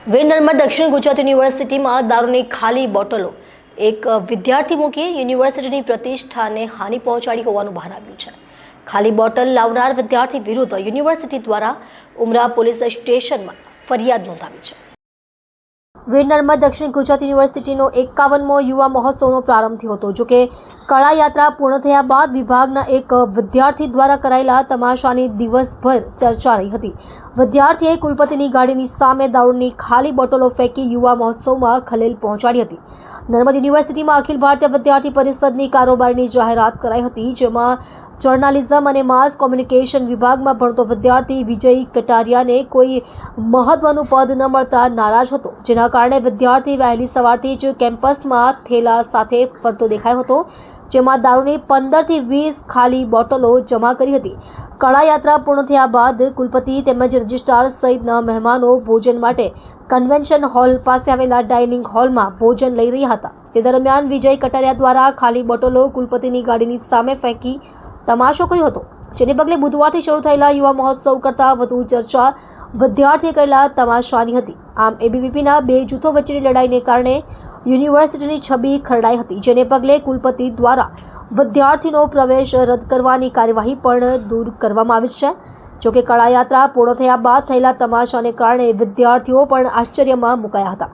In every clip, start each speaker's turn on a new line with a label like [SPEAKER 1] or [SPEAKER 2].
[SPEAKER 1] વેનરમાં દક્ષિણ ગુજરાત યુનિવર્સિટીમાં દારૂની ખાલી બોટલો. એક વિદ્યાર્થી મૂકી યુનિવર્સિટીની પ્રતિષ્ઠાને હાનિ પહોંચાડી હોવાનું બહાર આવ્યું છે. ખાલી બોટલ લાવનાર વિદ્યાર્થી વિરુદ્ધ યુનિવર્સિટી દ્વારા ઉમરા પોલીસ સ્ટેશનમાં ફરિયાદ નોંધાવી છે. વેરનરમાં દક્ષિણ ગુજરાત યુનિવર્સિટીનો એકાવનમો યુવા મહોત્સવનો પ્રારંભ થયો હતો જોકે કળા યાત્રા પૂર્ણ થયા બાદ વિભાગના એક વિદ્યાર્થી દ્વારા કરાયેલા તમાશાની દિવસભર ચર્ચા રહી હતી. વિદ્યાર્થીએ કુલપતિની ગાડીની સામે દારૂની ખાલી બોટલો ફેંકી યુવા મહોત્સવમાં ખલેલ પહોંચાડી હતી. નર્મદ યુનિવર્સિટીમાં અખિલ ભારતીય વિદ્યાર્થી પરિષદની કારોબારીની જાહેરાત કરાઈ હતી, જેમાં જર્નાલિઝમ અને માસ કોમ્યુનિકેશન વિભાગમાં ભણતો વિદ્યાર્થી વિજય કટારિયાને કોઈ મહત્વનું પદ ન મળતા નારાજ હતો, જેના કારણે વિદ્યાર્થી વહેલી સવારથી જ કેમ્પસમાં થેલા સાથે ફરતો દેખાયો હતો, જેમાં દારૂની પંદરથી વીસ ખાલી બોટલો જમા કરી હતી. કળા યાત્રા પૂર્ણ થયા બાદ કુલપતિ તેમજ રજિસ્ટ્રાર સહિતના મહેમાનો ભોજન માટે કન્વેન્શન હોલ પાસે આવેલા ડાઇનિંગ હોલમાં ભોજન લઈ રહ્યા હતા. તે દરમિયાન વિજય કટારિયા દ્વારા ખાલી બોટલો કુલપતિની ગાડીની સામે ફેંકી તમાશો કર્યો હતો જેને પગલે બુધવારથી શરૂ થયેલા યુવા મહોત્સવ કરતાં વધુ ચર્ચા વિદ્યાર્થીએ કરેલા તમાશાની હતી આમ એબીવીપીના બે જૂથો વચ્ચેની લડાઈને કારણે યુનિવર્સિટીની છબી ખરડાઈ હતી જેને પગલે કુલપતિ દ્વારા વિદ્યાર્થીનો પ્રવેશ રદ કરવાની કાર્યવાહી પણ દૂર કરવામાં આવી છે જોકે કળાયાત્રા પૂર્ણ થયા બાદ થયેલા તમાશાને કારણે વિદ્યાર્થીઓ પણ આશ્ચર્યમાં મુકાયા હતા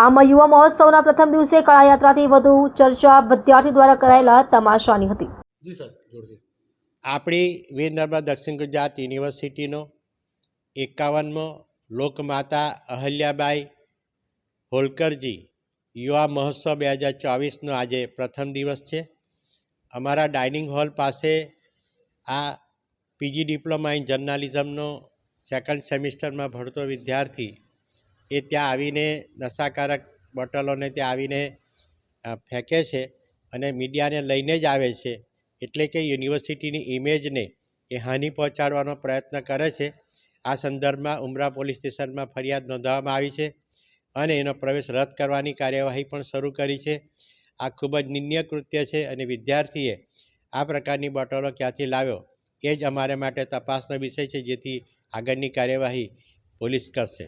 [SPEAKER 1] આમ યુવા મહોત્સવના પ્રથમ દિવસે કળા યાત્રાથી વધુ ચર્ચા વિદ્યાર્થી દ્વારા કરાયેલા તમાશાની હતી
[SPEAKER 2] જી સર, જોરથી.
[SPEAKER 3] આપણી વીર નર્મદા દક્ષિણ ગુજરાત યુનિવર્સિટીનો એકાવનમો લોકમાતા અહલ્યાબાઈ હોલકરજી યુવા મહોત્સવ બે હજાર ચોવીસનો આજે પ્રથમ દિવસ છે. અમારા ડાઇનિંગ હોલ પાસે આ પીજી ડિપ્લોમા ઇન જર્નાલિઝમનો સેકન્ડ સેમિસ્ટરમાં ભણતો વિદ્યાર્થી એ ત્યાં આવીને નશાકારક બોટલોને ત્યાં આવીને ફેંકે છે અને મીડિયાને લઈને જ આવે છે. એટલે કે યુનિવર્સિટીની ઇમેજને એ હાનિ પહોંચાડવાનો પ્રયત્ન કરે છે. આ સંદર્ભમાં ઉમરા પોલીસ સ્ટેશનમાં ફરિયાદ નોંધવામાં આવી છે અને એનો પ્રવેશ રદ કરવાની કાર્યવાહી પણ શરૂ કરી છે. આ ખૂબ જ નિન્ય કૃત્ય છે અને વિદ્યાર્થીએ આ પ્રકારની બોટલો ક્યાંથી લાવ્યો એ જ અમારે માટે તપાસનો વિષય છે જેથી આગળની કાર્યવાહી પોલીસ કરશે.